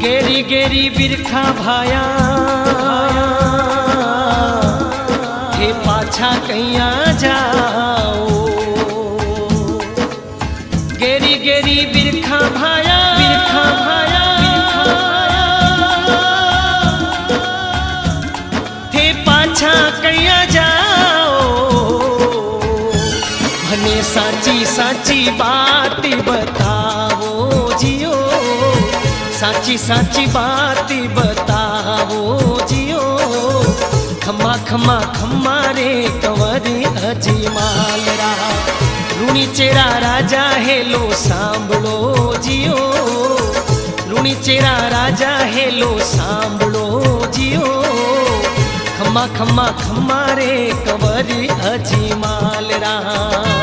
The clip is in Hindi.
गेरी गेरी बिरखा भाया। हे पाछा कैया जाओ। गेरी गेरी बिरखा भाया। बिरखा भाया। हे पाछा कैया जाओ। भने साची साची बात बता। સાચી સાચી વાત બતાવો જીઓ ખમા ખમા ખમા રે કંવરી હજી માલરા લુણી ચેરા રાજા હેલો સાંભળો જીઓ લુણી ચેરા રાજા હેલો સાંભળો જીઓ ખમા ખમા ખમા રે કંવરી હજી માલરા